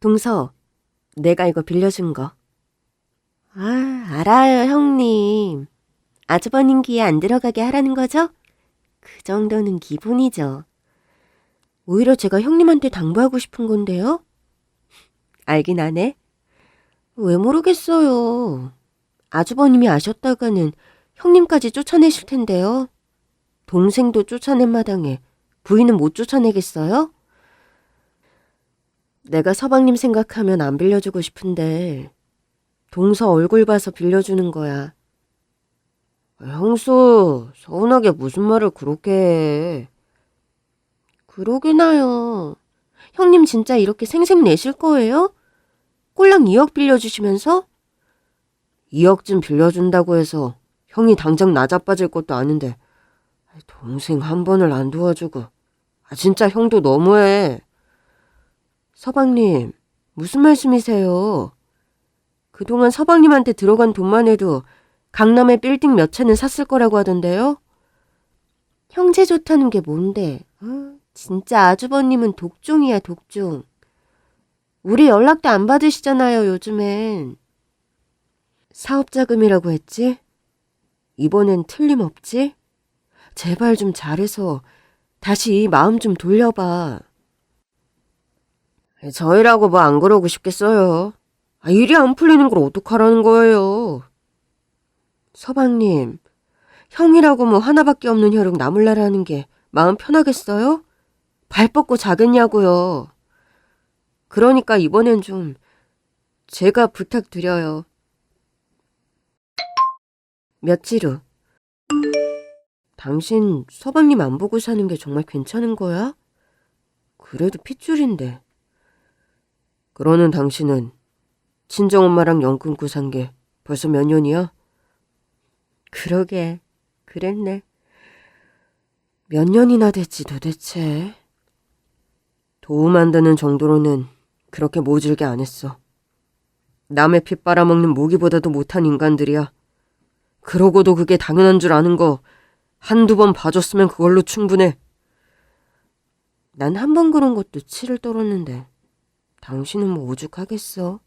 동서, 내가 이거 빌려준 거. 아, 알아요, 형님. 아주버님 귀에 안 들어가게 하라는 거죠? 그 정도는 기본이죠. 오히려 제가 형님한테 당부하고 싶은 건데요? 알긴 아네. 왜 모르겠어요. 아주버님이 아셨다가는 형님까지 쫓아내실 텐데요. 동생도 쫓아낸 마당에 부인은 못 쫓아내겠어요? 내가 서방님 생각하면 안 빌려주고 싶은데 동서 얼굴 봐서 빌려주는 거야. 형수, 서운하게 무슨 말을 그렇게 해. 그러긴 하요. 형님 진짜 이렇게 생색 내실 거예요? 꼴랑 2억 빌려주시면서? 2억쯤 빌려준다고 해서 형이 당장 나자빠질 것도 아닌데 동생 한 번을 안 도와주고 아 진짜 형도 너무해. 서방님, 무슨 말씀이세요? 그동안 서방님한테 들어간 돈만 해도 강남에 빌딩 몇 채는 샀을 거라고 하던데요? 형제 좋다는 게 뭔데? 아, 진짜 아주버님은 독종이야, 독종. 우리 연락도 안 받으시잖아요, 요즘엔. 사업자금이라고 했지? 이번엔 틀림없지? 제발 좀 잘해서 다시 마음 좀 돌려봐. 저희라고 뭐 안 그러고 싶겠어요. 아, 일이 안 풀리는 걸 어떡하라는 거예요. 서방님, 형이라고 뭐 하나밖에 없는 혈육 나물라라는 게 마음 편하겠어요? 발 뻗고 자겠냐고요. 그러니까 이번엔 좀 제가 부탁드려요. 며칠 후. 당신 서방님 안 보고 사는 게 정말 괜찮은 거야? 그래도 핏줄인데. 그러는 당신은 친정엄마랑 연 끊고 산 게 벌써 몇 년이야? 그러게, 그랬네. 몇 년이나 됐지 도대체. 도움 안 되는 정도로는 그렇게 모질게 안 했어. 남의 피 빨아먹는 모기보다도 못한 인간들이야. 그러고도 그게 당연한 줄 아는 거 한두 번 봐줬으면 그걸로 충분해. 난 한 번 그런 것도 치를 떨었는데 당신은 뭐 오죽하겠어?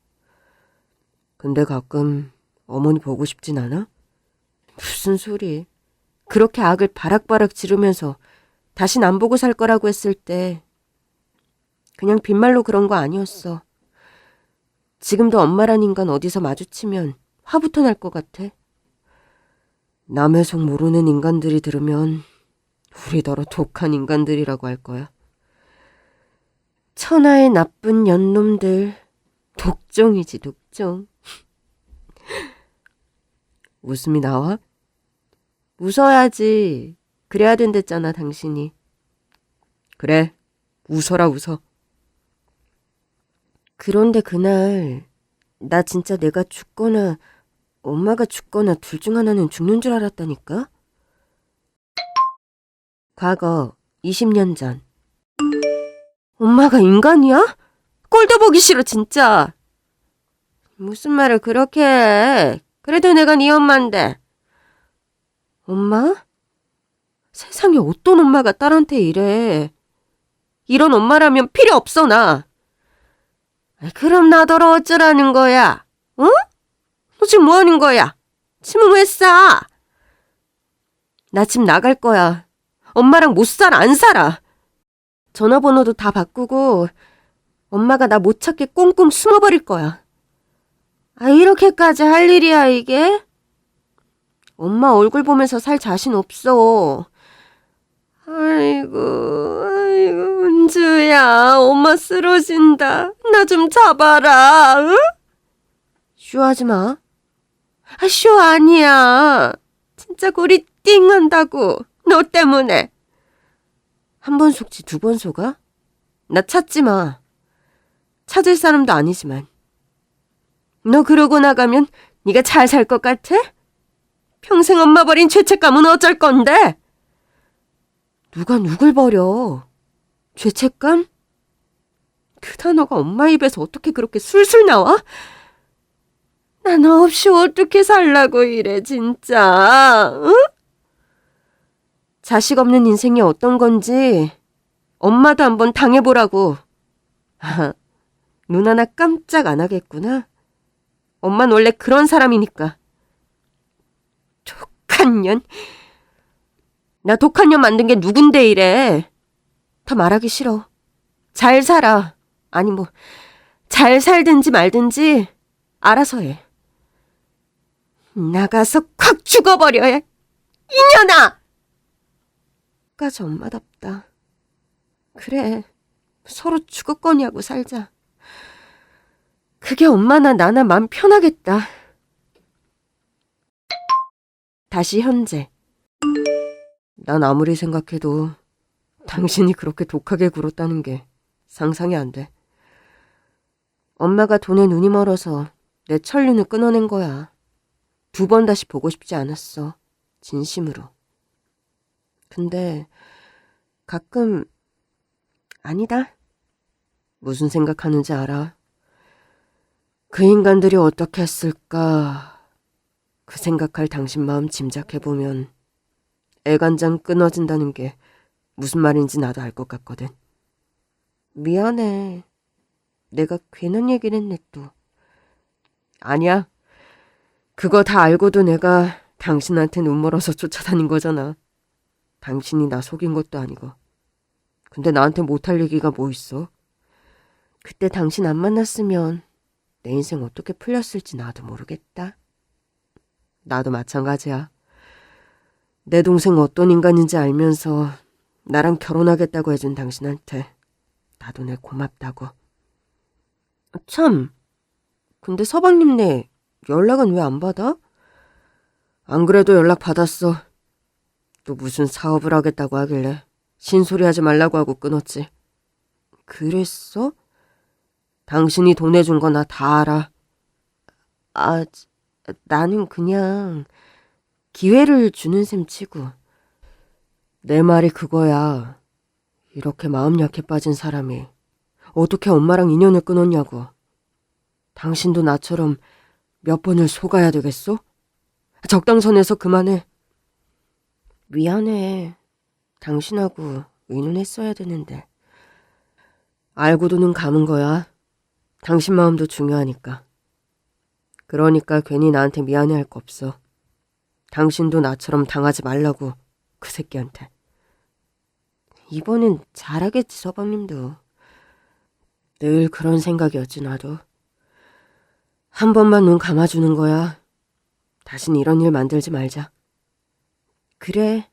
근데 가끔 어머니 보고 싶진 않아? 무슨 소리. 그렇게 악을 바락바락 지르면서 다신 안 보고 살 거라고 했을 때 그냥 빈말로 그런 거 아니었어. 지금도 엄마란 인간 어디서 마주치면 화부터 날 것 같아. 남의 속 모르는 인간들이 들으면 우리더러 독한 인간들이라고 할 거야. 천하의 나쁜 연놈들. 독종이지, 독종. 웃음이 나와? 웃어야지. 그래야 된댔잖아, 당신이. 그래, 웃어라, 웃어. 그런데 그날, 나 진짜 내가 죽거나, 엄마가 죽거나 둘 중 하나는 죽는 줄 알았다니까? 과거 20년 전. 엄마가 인간이야? 꼴도 보기 싫어, 진짜. 무슨 말을 그렇게 해. 그래도 내가 네 엄마인데. 엄마? 세상에 어떤 엄마가 딸한테 이래. 이런 엄마라면 필요 없어, 나. 그럼 나더러 어쩌라는 거야? 어? 너 지금 뭐 하는 거야? 침은 왜 싸? 나 집 나갈 거야. 엄마랑 못 살아, 안 살아. 전화번호도 다 바꾸고 엄마가 나 못 찾게 꽁꽁 숨어버릴 거야. 아, 이렇게까지 할 일이야, 이게? 엄마 얼굴 보면서 살 자신 없어. 아이고, 아이고, 은주야, 엄마 쓰러진다. 나 좀 잡아라, 응? 쇼하지 마. 아, 쇼 아니야. 진짜 고리 띵 한다고. 너 때문에. 한 번 속지 두 번 속아? 나 찾지 마. 찾을 사람도 아니지만. 너 그러고 나가면 네가 잘 살 것 같아? 평생 엄마 버린 죄책감은 어쩔 건데? 누가 누굴 버려? 죄책감? 그 단어가 엄마 입에서 어떻게 그렇게 술술 나와? 난 없이 어떻게 살라고 이래 진짜 응? 자식 없는 인생이 어떤 건지 엄마도 한번 당해보라고 눈 하나 깜짝 안 하겠구나. 엄만 원래 그런 사람이니까. 독한 년. 나 독한 년 만든 게 누군데 이래. 더 말하기 싫어. 잘 살아. 아니 뭐, 잘 살든지 말든지 알아서 해. 나가서 콱 죽어버려. 이년아! 까지 엄마답다. 그래. 서로 죽었거니하고 살자. 그게 엄마나 나나 마음 편하겠다. 다시 현재. 난 아무리 생각해도 당신이 그렇게 독하게 굴었다는 게 상상이 안 돼. 엄마가 돈에 눈이 멀어서 내 천륜을 끊어낸 거야. 두 번 다시 보고 싶지 않았어. 진심으로. 근데 가끔 아니다. 무슨 생각하는지 알아? 그 인간들이 어떻게 했을까? 그 생각할 당신 마음 짐작해보면 애간장 끊어진다는 게 무슨 말인지 나도 알 것 같거든. 미안해. 내가 괜한 얘기를 했네 또. 아니야. 그거 다 알고도 내가 당신한테 눈 멀어서 쫓아다닌 거잖아. 당신이 나 속인 것도 아니고. 근데 나한테 못할 얘기가 뭐 있어? 그때 당신 안 만났으면 내 인생 어떻게 풀렸을지 나도 모르겠다. 나도 마찬가지야. 내 동생 어떤 인간인지 알면서 나랑 결혼하겠다고 해준 당신한테 나도 내 고맙다고. 참, 근데 서방님네 연락은 왜 안 받아? 안 그래도 연락 받았어. 또 무슨 사업을 하겠다고 하길래 신소리 하지 말라고 하고 끊었지. 그랬어? 당신이 돈 내준 거 나 다 알아. 아, 지- 나는 그냥 기회를 주는 셈 치고. 내 말이 그거야. 이렇게 마음 약해 빠진 사람이 어떻게 엄마랑 인연을 끊었냐고. 당신도 나처럼 몇 번을 속아야 되겠어? 적당선에서 그만해. 미안해. 당신하고 의논했어야 되는데. 알고도 눈 감은 거야. 당신 마음도 중요하니까. 그러니까 괜히 나한테 미안해 할 거 없어. 당신도 나처럼 당하지 말라고, 그 새끼한테. 이번엔 잘하겠지, 서방님도. 늘 그런 생각이었지, 나도. 한 번만 눈 감아주는 거야. 다신 이런 일 만들지 말자. 그래,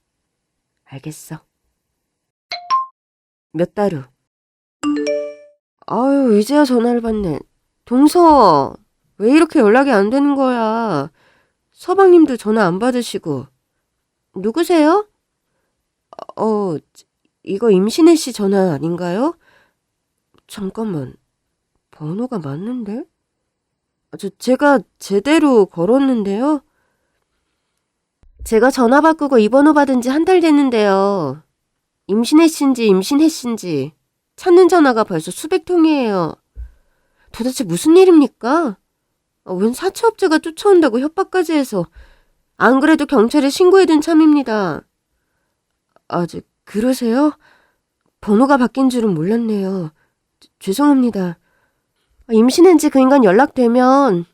알겠어. 몇 달 후. 아유, 이제야 전화를 받네. 동서, 왜 이렇게 연락이 안 되는 거야? 서방님도 전화 안 받으시고. 누구세요? 어, 이거 임신혜 씨 전화 아닌가요? 잠깐만, 번호가 맞는데? 저, 제가 제대로 걸었는데요? 제가 전화 바꾸고 이 번호 받은 지 한 달 됐는데요. 임신혜 씨인지 찾는 전화가 벌써 수백 통이에요. 도대체 무슨 일입니까? 아, 웬 사채업자가 쫓아온다고 협박까지 해서 안 그래도 경찰에 신고해둔 참입니다. 아, 저, 그러세요? 번호가 바뀐 줄은 몰랐네요. 저- 죄송합니다. 아, 임신한 지 그 인간 연락되면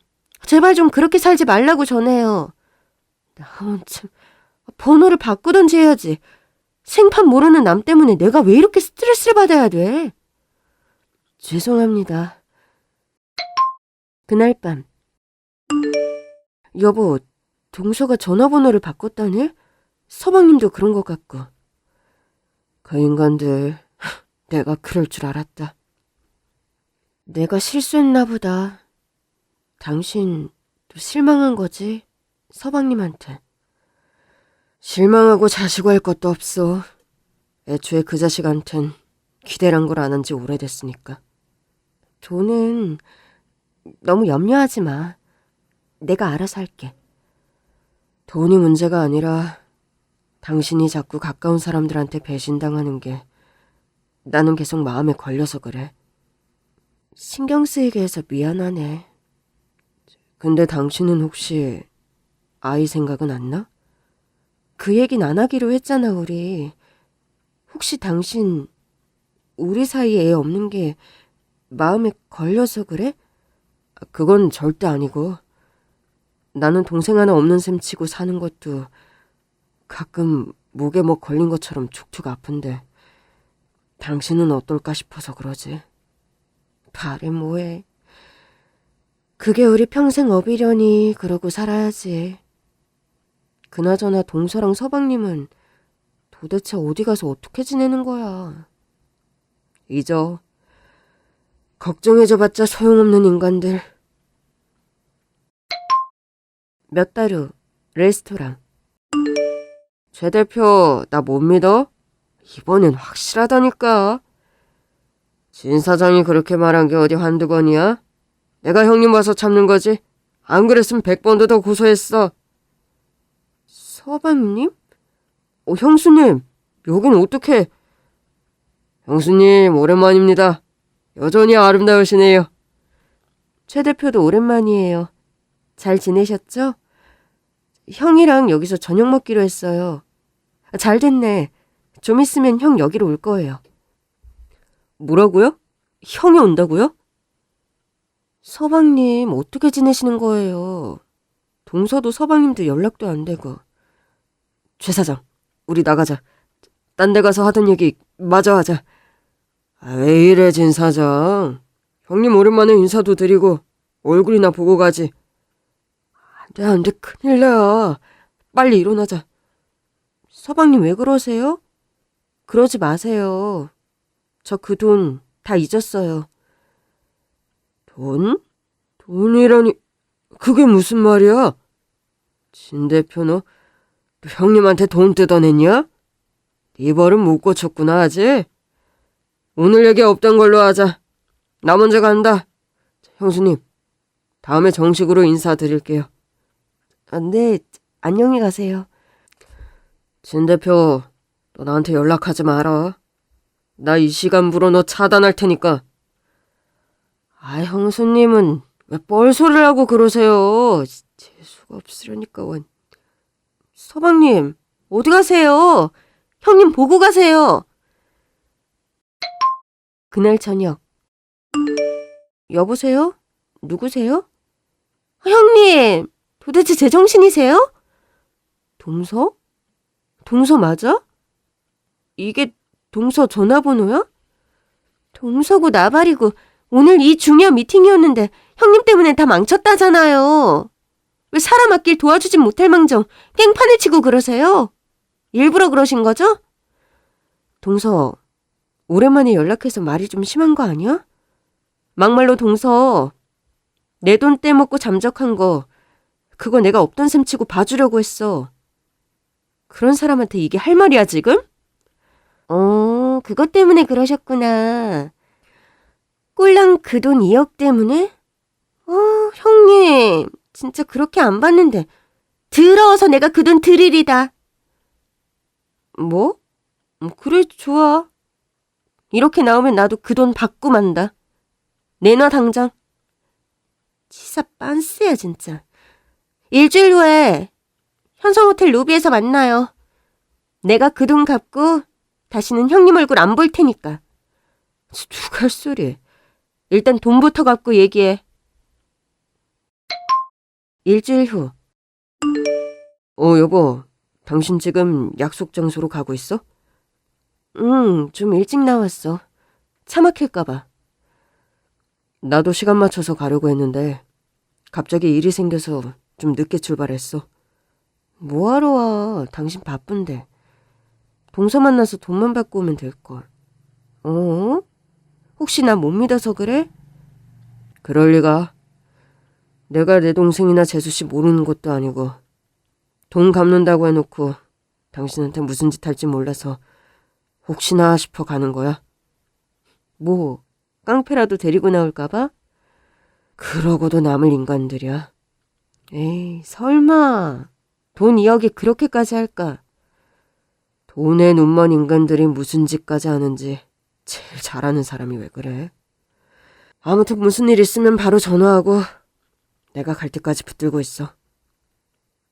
제발 좀 그렇게 살지 말라고 전해요. 아, 참. 번호를 바꾸던지 해야지. 생판 모르는 남 때문에 내가 왜 이렇게 스트레스를 받아야 돼? 죄송합니다. 그날 밤. 여보, 동서가 전화번호를 바꿨다네? 서방님도 그런 것 같고. 그 인간들, 내가 그럴 줄 알았다. 내가 실수했나 보다. 당신 또 실망한 거지? 서방님한테. 실망하고 자시고 할 것도 없어. 애초에 그 자식한텐 기대란 걸 안 한 지 오래됐으니까. 돈은 너무 염려하지 마. 내가 알아서 할게. 돈이 문제가 아니라 당신이 자꾸 가까운 사람들한테 배신당하는 게 나는 계속 마음에 걸려서 그래. 신경 쓰이게 해서 미안하네. 근데 당신은 혹시 아이 생각은 안 나? 그 얘긴 안 하기로 했잖아, 우리. 혹시 당신 우리 사이에 애 없는 게 마음에 걸려서 그래? 그건 절대 아니고. 나는 동생 하나 없는 셈 치고 사는 것도 가끔 목에 뭐 걸린 것처럼 툭툭 아픈데 당신은 어떨까 싶어서 그러지. 발에 뭐해. 그게 우리 평생 업이려니 그러고 살아야지. 그나저나 동서랑 서방님은 도대체 어디 가서 어떻게 지내는 거야? 잊어. 걱정해줘봤자 소용없는 인간들. 몇 달 후, 레스토랑. 최 대표, 나 못 믿어? 이번엔 확실하다니까. 진 사장이 그렇게 말한 게 어디 한두 번이야? 내가 형님 와서 참는 거지. 안 그랬으면 백 번도 더 고소했어. 서방님? 어, 형수님, 여긴 어떻게? 형수님, 오랜만입니다. 여전히 아름다우시네요. 최 대표도 오랜만이에요. 잘 지내셨죠? 형이랑 여기서 저녁 먹기로 했어요. 아, 잘 됐네. 좀 있으면 형 여기로 올 거예요. 뭐라고요? 형이 온다고요? 서방님, 어떻게 지내시는 거예요? 동서도 서방님도 연락도 안 되고. 최 사장, 우리 나가자. 딴 데 가서 하던 얘기 마저 하자. 아, 왜 이래, 진 사장. 형님 오랜만에 인사도 드리고 얼굴이나 보고 가지. 안 돼, 안 돼, 큰일 나. 빨리 일어나자. 서방님 왜 그러세요? 그러지 마세요. 저 그 돈 다 잊었어요. 돈? 돈이라니, 그게 무슨 말이야? 진 대표 너, 너 형님한테 돈 뜯어냈냐? 네 벌은 못 고쳤구나, 아직? 오늘 얘기 없던 걸로 하자. 나 먼저 간다. 자, 형수님, 다음에 정식으로 인사드릴게요. 아, 네, 안녕히 가세요. 진 대표, 너 나한테 연락하지 마라. 나 이 시간부로 너 차단할 테니까. 아, 형수님은 왜 뻘소리를 하고 그러세요? 재수가 없으려니까 원. 서방님, 어디 가세요? 형님 보고 가세요. 그날 저녁. 여보세요? 누구세요? 아, 형님, 도대체 제정신이세요? 동서? 동서 맞아? 이게 동서 전화번호야? 동서고 나발이고 오늘 이 중요한 미팅이었는데 형님 때문에 다 망쳤다잖아요. 왜 사람 앞길 도와주진 못할 망정 깽판을 치고 그러세요? 일부러 그러신 거죠? 동서, 오랜만에 연락해서 말이 좀 심한 거 아니야? 막말로 동서, 내 돈 떼먹고 잠적한 거, 그거 내가 없던 셈 치고 봐주려고 했어. 그런 사람한테 이게 할 말이야, 지금? 어, 그것 때문에 그러셨구나. 꼴랑 그 돈 2억 때문에? 어, 형님, 진짜 그렇게 안 받는데. 더러워서 내가 그 돈 드리리다. 뭐? 음, 그래, 좋아. 이렇게 나오면 나도 그 돈 받고 만다. 내놔, 당장. 치사 빤스야, 진짜. 일주일 후에 현성호텔 로비에서 만나요. 내가 그 돈 갚고 다시는 형님 얼굴 안 볼 테니까. 누가 할 소리. 일단 돈부터 갚고 얘기해. 일주일 후. 어, 여보. 당신 지금 약속 장소로 가고 있어? 응, 좀 일찍 나왔어. 차 막힐까봐. 나도 시간 맞춰서 가려고 했는데, 갑자기 일이 생겨서 좀 늦게 출발했어. 뭐하러 와? 당신 바쁜데. 동서 만나서 돈만 받고 오면 될걸. 어? 혹시 나 못 믿어서 그래? 그럴 리가. 내가 내 동생이나 재수씨 모르는 것도 아니고, 돈 갚는다고 해놓고 당신한테 무슨 짓 할지 몰라서 혹시나 싶어 가는 거야? 뭐, 깡패라도 데리고 나올까봐? 그러고도 남을 인간들이야. 에이, 설마. 돈 2억이 그렇게까지 할까? 돈에 눈먼 인간들이 무슨 짓까지 하는지 제일 잘하는 사람이 왜 그래? 아무튼 무슨 일 있으면 바로 전화하고 내가 갈 때까지 붙들고 있어.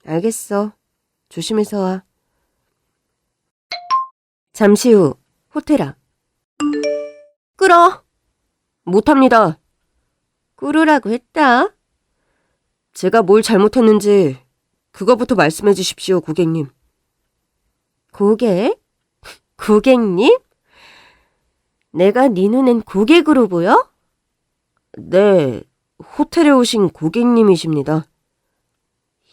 알겠어. 조심해서 와. 잠시 후 호텔 앞. 끌어. 못합니다. 꾸르라고 했다. 제가 뭘 잘못했는지 그거부터 말씀해 주십시오, 고객님. 고객? 고객님? 내가 네 눈엔 고객으로 보여? 네, 호텔에 오신 고객님이십니다.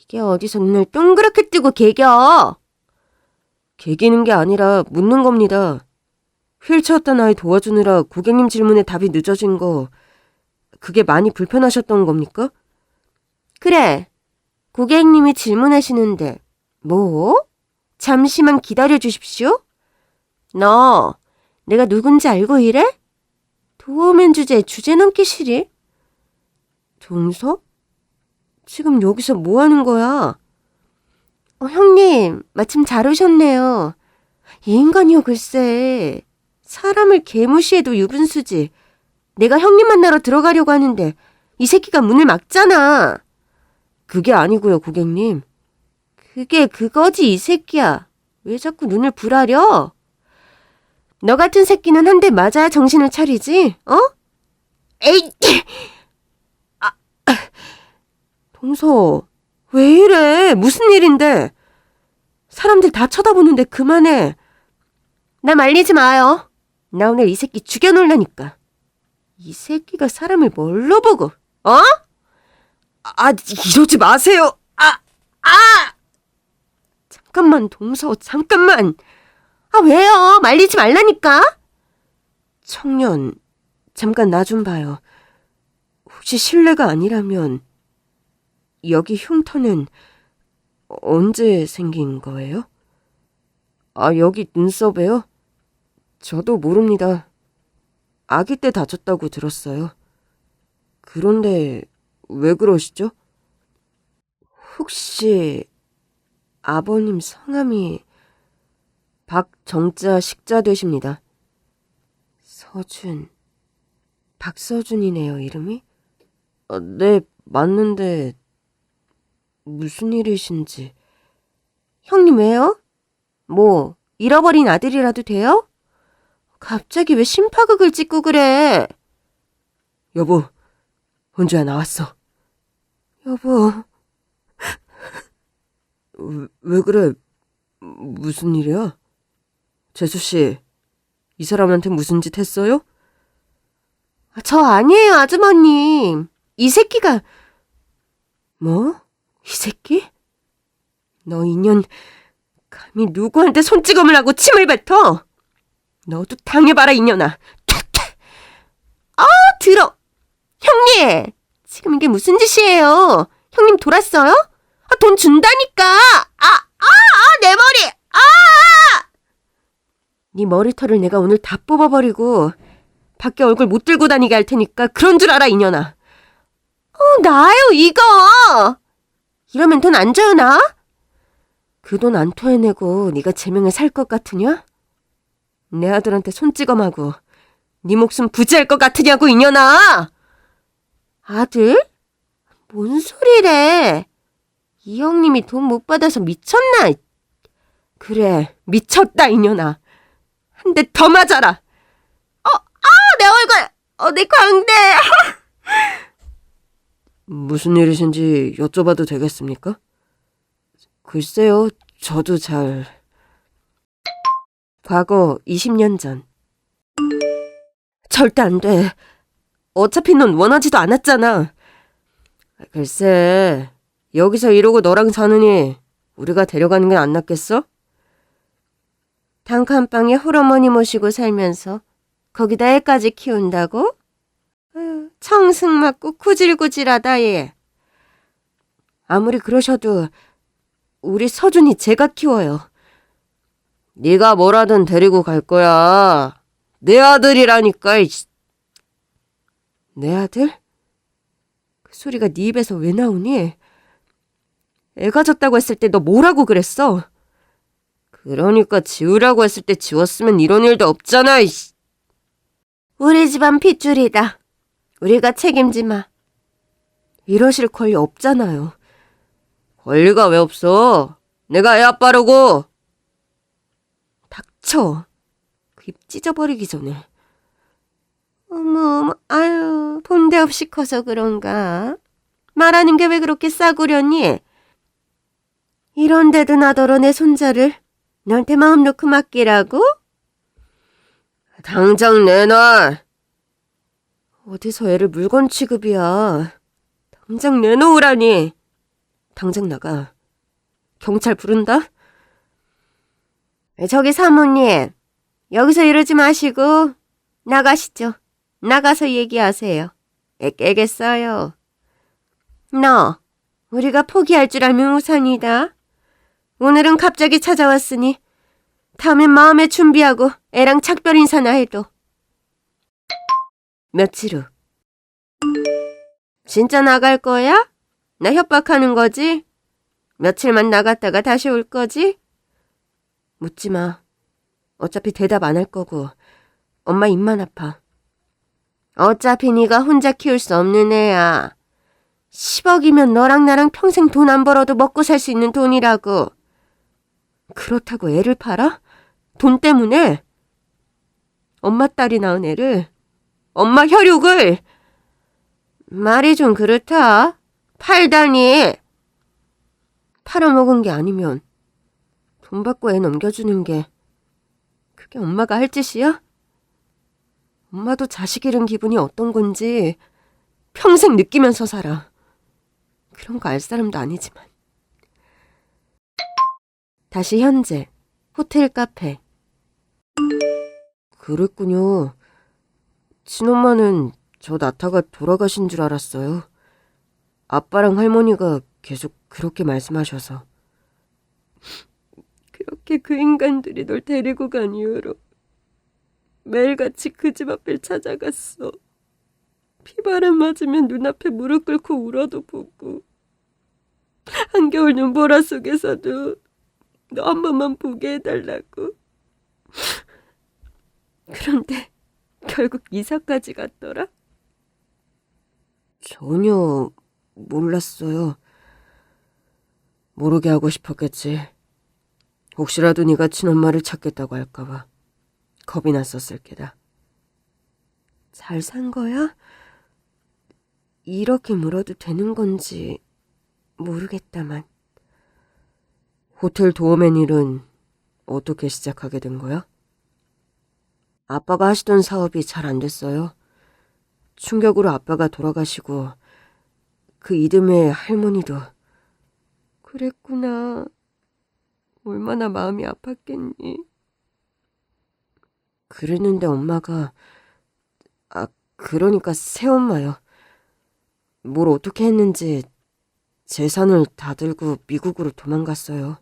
이게 어디서 눈을 동그랗게 뜨고 개겨? 개기는 게 아니라 묻는 겁니다. 휠체어 딴 아이 도와주느라 고객님 질문에 답이 늦어진 거, 그게 많이 불편하셨던 겁니까? 그래. 고객님이 질문하시는데 뭐? 잠시만 기다려 주십시오. 너 내가 누군지 알고 이래? 도우면 주제 주제 넘기 싫이? 동서? 지금 여기서 뭐 하는 거야? 어, 형님, 마침 잘 오셨네요. 이 인간이요, 글쎄. 사람을 개무시해도 유분수지. 내가 형님 만나러 들어가려고 하는데 이 새끼가 문을 막잖아. 그게 아니고요, 고객님. 그게 그거지, 이 새끼야. 왜 자꾸 눈을 부라려? 너 같은 새끼는 한 대 맞아야 정신을 차리지, 어? 에이! 동서, 왜 이래? 무슨 일인데? 사람들 다 쳐다보는데 그만해. 나 말리지 마요. 나 오늘 이 새끼 죽여놓으려니까. 이 새끼가 사람을 뭘로 보고, 어? 아, 이러지 마세요. 아, 잠깐만, 동서, 잠깐만. 아, 왜요? 말리지 말라니까? 청년, 잠깐 나 좀 봐요. 혹시 실례가 아니라면, 여기 흉터는 언제 생긴 거예요? 아, 여기 눈썹에요? 저도 모릅니다. 아기 때 다쳤다고 들었어요. 그런데 왜 그러시죠? 혹시 아버님 성함이 박정자 식자 되십니다. 서준. 박서준이네요, 이름이? 아, 네, 맞는데 무슨 일이신지. 형님 왜요? 뭐, 잃어버린 아들이라도 돼요? 갑자기 왜 심파극을 찍고 그래? 여보, 혼주야 나왔어. 여보, 왜, 왜 그래? 무슨 일이야? 재수 씨, 이 사람한테 무슨 짓 했어요? 저 아니에요, 아주머님. 이 새끼가, 뭐? 이 새끼? 너 인연 감히 누구한테 손찌검을 하고 침을 뱉어? 너도 당해봐라 인연아. 아, 들어! 형님! 지금 이게 무슨 짓이에요? 형님 돌았어요? 아, 돈 준다니까! 아, 아, 아, 내 머리! 아! 네 머리털을 내가 오늘 다 뽑아버리고 밖에 얼굴 못 들고 다니게 할 테니까 그런 줄 알아 인연아. 어, 나요, 이거! 이러면 돈 안 줘요, 나? 그 돈 안 토해내고 네가 제명에 살 것 같으냐? 내 아들한테 손찌검하고 네 목숨 부지할 것 같으냐고 인연아! 아들? 뭔 소리래? 이 형님이 돈 못 받아서 미쳤나? 그래 미쳤다 인연아. 한 대 더 맞아라. 아, 내 얼굴! 어, 내 광대! 무슨 일이신지 여쭤봐도 되겠습니까? 글쎄요, 저도 잘. 과거 20년 전. 절대 안 돼. 어차피 넌 원하지도 않았잖아. 글쎄, 여기서 이러고 너랑 사느니 우리가 데려가는 게 안 낫겠어? 단칸방에 홀어머니 모시고 살면서 거기다 애까지 키운다고? 청승 맞고 구질구질하다 얘. 아무리 그러셔도 우리 서준이 제가 키워요. 네가 뭐라든 데리고 갈 거야. 내 아들이라니까. 이씨. 내 아들? 그 소리가 네 입에서 왜 나오니? 애가 졌다고 했을 때 너 뭐라고 그랬어? 그러니까 지우라고 했을 때 지웠으면 이런 일도 없잖아. 이씨. 우리 집안 핏줄이다. 우리가 책임지 마. 이러실 권리 없잖아요. 권리가 왜 없어? 내가 애 아빠라고. 닥쳐. 그 입 찢어버리기 전에. 어머, 어머, 아유, 본데 없이 커서 그런가? 말하는 게 왜 그렇게 싸구려니? 이런데도 나더러 내 손자를 너한테 마음 놓고 맡기라고? 당장 내놔. 어디서 애를 물건 취급이야. 당장 내놓으라니. 당장 나가. 경찰 부른다? 저기 사모님, 여기서 이러지 마시고 나가시죠. 나가서 얘기하세요. 애 깨겠어요. 너, 우리가 포기할 줄 알면 우선이다. 오늘은 갑자기 찾아왔으니 다음엔 마음의 준비하고 애랑 작별 인사나 해도. 며칠 후. 진짜 나갈 거야? 나 협박하는 거지? 며칠만 나갔다가 다시 올 거지? 묻지 마. 어차피 대답 안 할 거고 엄마 입만 아파. 어차피 네가 혼자 키울 수 없는 애야. 10억이면 너랑 나랑 평생 돈 안 벌어도 먹고 살 수 있는 돈이라고. 그렇다고 애를 팔아? 돈 때문에? 엄마 딸이 낳은 애를 엄마 혈육을 말이 좀 그렇다. 팔다니. 팔아먹은 게 아니면 돈 받고 애 넘겨주는 게 그게 엄마가 할 짓이야? 엄마도 자식 잃은 기분이 어떤 건지 평생 느끼면서 살아. 그런 거 알 사람도 아니지만. 다시 현재 호텔 카페. 그랬군요. 친엄마는 저 나타가 돌아가신 줄 알았어요. 아빠랑 할머니가 계속 그렇게 말씀하셔서. 그렇게 그 인간들이 널 데리고 간 이후로 매일같이 그 집 앞을 찾아갔어. 피바람 맞으면 눈앞에 무릎 꿇고 울어도 보고 한겨울 눈보라 속에서도 너 한 번만 보게 해달라고. 그런데 결국 이사까지 갔더라. 전혀 몰랐어요. 모르게 하고 싶었겠지. 혹시라도 네가 친엄마를 찾겠다고 할까봐 겁이 났었을 게다. 잘 산 거야? 이렇게 물어도 되는 건지 모르겠다만. 호텔 도어맨 일은 어떻게 시작하게 된 거야? 아빠가 하시던 사업이 잘 안 됐어요. 충격으로 아빠가 돌아가시고 그 이듬해 할머니도 그랬구나. 얼마나 마음이 아팠겠니? 그랬는데 엄마가 아 그러니까 새엄마요. 뭘 어떻게 했는지 재산을 다 들고 미국으로 도망갔어요.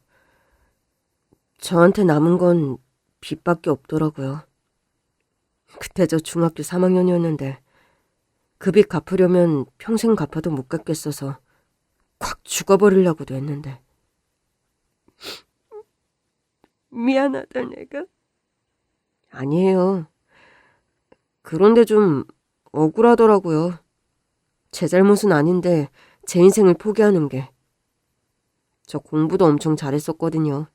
저한테 남은 건 빚밖에 없더라고요. 그때 저 중학교 3학년이었는데 그빚 갚으려면 평생 갚아도 못 갚겠어서 콱 죽어버리려고도 했는데 미안하다 내가. 아니에요. 그런데 좀 억울하더라고요. 제 잘못은 아닌데 제 인생을 포기하는 게. 저 공부도 엄청 잘했었거든요.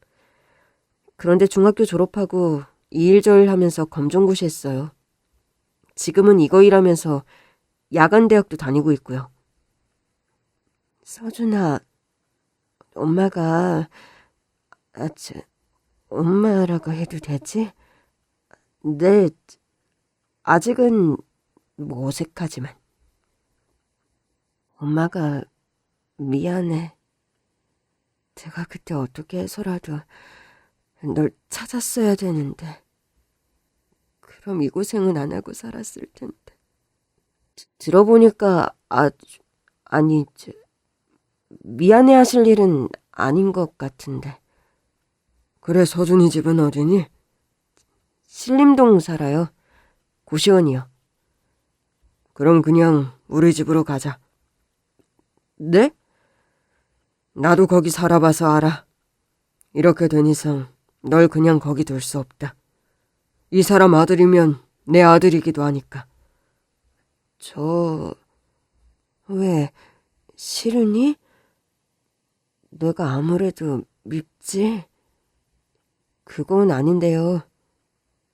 그런데 중학교 졸업하고 이일저일 하면서 검정고시 했어요. 지금은 이거 일하면서 야간 대학도 다니고 있고요. 서준아, 엄마가 아, 저, 엄마라고 해도 되지? 네, 아직은 뭐 어색하지만. 엄마가 미안해. 내가 그때 어떻게 해서라도 널 찾았어야 되는데. 그럼 이 고생은 안 하고 살았을 텐데. 드- 들어보니까 아, 아니, 저, 미안해 하실 일은 아닌 것 같은데. 그래, 서준이 집은 어디니? 신림동 살아요. 고시원이요. 그럼 그냥 우리 집으로 가자. 네? 나도 거기 살아봐서 알아. 이렇게 된 이상 널 그냥 거기 둘 수 없다. 이 사람 아들이면 내 아들이기도 하니까. 저... 왜... 싫으니? 내가 아무래도 밉지? 그건 아닌데요.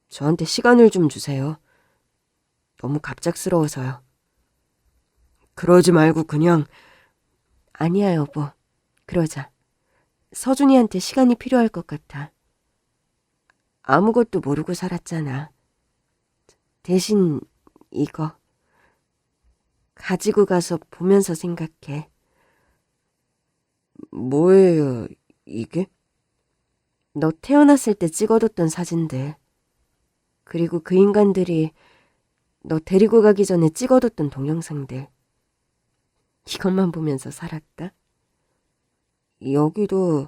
저한테 시간을 좀 주세요. 너무 갑작스러워서요. 그러지 말고 그냥 아니야, 여보. 그러자. 서준이한테 시간이 필요할 것 같아. 아무것도 모르고 살았잖아. 대신 이거 가지고 가서 보면서 생각해. 뭐예요, 이게? 너 태어났을 때 찍어뒀던 사진들. 그리고 그 인간들이 너 데리고 가기 전에 찍어뒀던 동영상들. 이것만 보면서 살았다. 여기도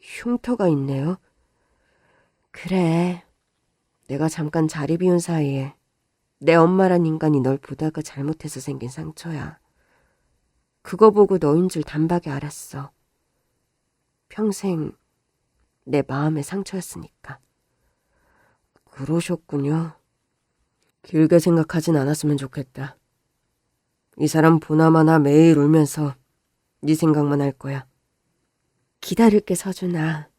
흉터가 있네요. 그래. 내가 잠깐 자리 비운 사이에 내 엄마란 인간이 널 보다가 잘못해서 생긴 상처야. 그거 보고 너인 줄 단박에 알았어. 평생 내 마음의 상처였으니까. 그러셨군요. 길게 생각하진 않았으면 좋겠다. 이 사람 보나마나 매일 울면서 네 생각만 할 거야. 기다릴게, 서준아.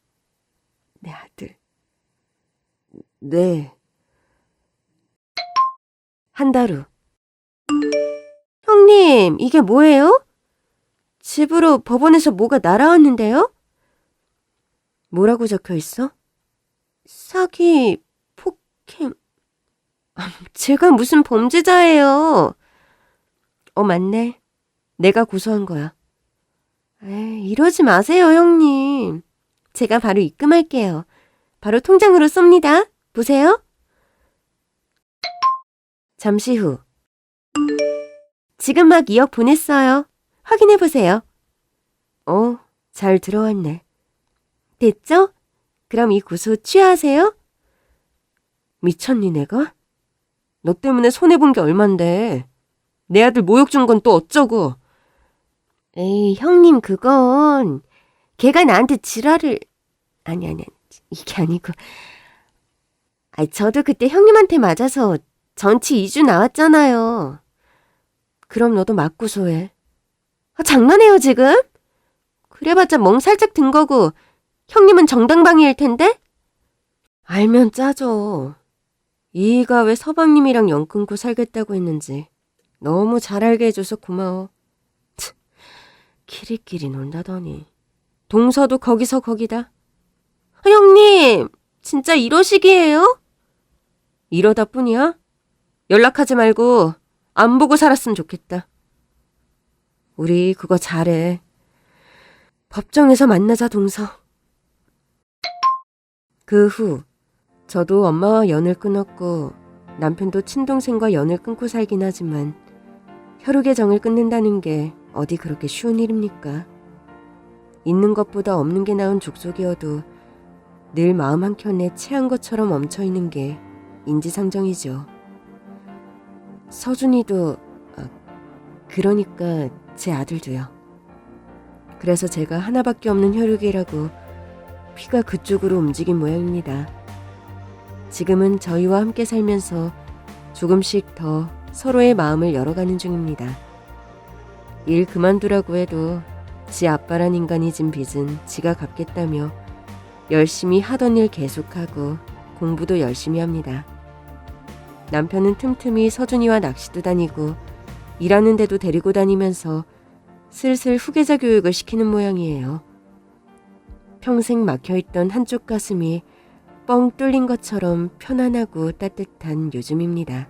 내 아들. 네, 한 달 후. 형님, 이게 뭐예요? 집으로 법원에서 뭐가 날아왔는데요? 뭐라고 적혀 있어? 사기, 폭행. 아, 제가 무슨 범죄자예요? 어, 맞네. 내가 고소한 거야. 에이, 이러지 마세요, 형님. 제가 바로 입금할게요. 바로 통장으로 쏩니다. 보세요. 잠시 후. 지금 막 2억 보냈어요. 확인해 보세요. 어, 잘 들어왔네. 됐죠? 그럼 이 고소 취하하세요? 미쳤니 내가? 너 때문에 손해본 게 얼만데. 내 아들 모욕 준 건 또 어쩌고. 에이, 형님 그건 걔가 나한테 지랄을 아니 아니 이게 아니고 아이 저도 그때 형님한테 맞아서 전치 2주 나왔잖아요. 그럼 너도 맞고소 해. 아, 장난해요, 지금? 그래봤자 멍 살짝 든 거고, 형님은 정당방위일 텐데? 알면 짜죠. 이이가 왜 서방님이랑 연 끊고 살겠다고 했는지 너무 잘 알게 해줘서 고마워. 치, 키리키리 논다더니. 동서도 거기서 거기다. 아, 형님, 진짜 이러시기에요? 이러다 뿐이야? 연락하지 말고 안 보고 살았으면 좋겠다. 우리 그거 잘해. 법정에서 만나자 동서. 그 후 저도 엄마와 연을 끊었고 남편도 친동생과 연을 끊고 살긴 하지만 혈육의 정을 끊는다는 게 어디 그렇게 쉬운 일입니까? 있는 것보다 없는 게 나은 족속이어도 늘 마음 한켠에 체한 것처럼 멈춰 있는 게 인지상정이죠. 서준이도 아, 그러니까 제 아들도요. 그래서 제가 하나밖에 없는 혈육이라고 피가 그쪽으로 움직인 모양입니다. 지금은 저희와 함께 살면서 조금씩 더 서로의 마음을 열어가는 중입니다. 일 그만두라고 해도 지 아빠란 인간이 진 빚은 지가 갚겠다며 열심히 하던 일 계속하고 공부도 열심히 합니다. 남편은 틈틈이 서준이와 낚시도 다니고 일하는데도 데리고 다니면서 슬슬 후계자 교육을 시키는 모양이에요. 평생 막혀있던 한쪽 가슴이 뻥 뚫린 것처럼 편안하고 따뜻한 요즘입니다.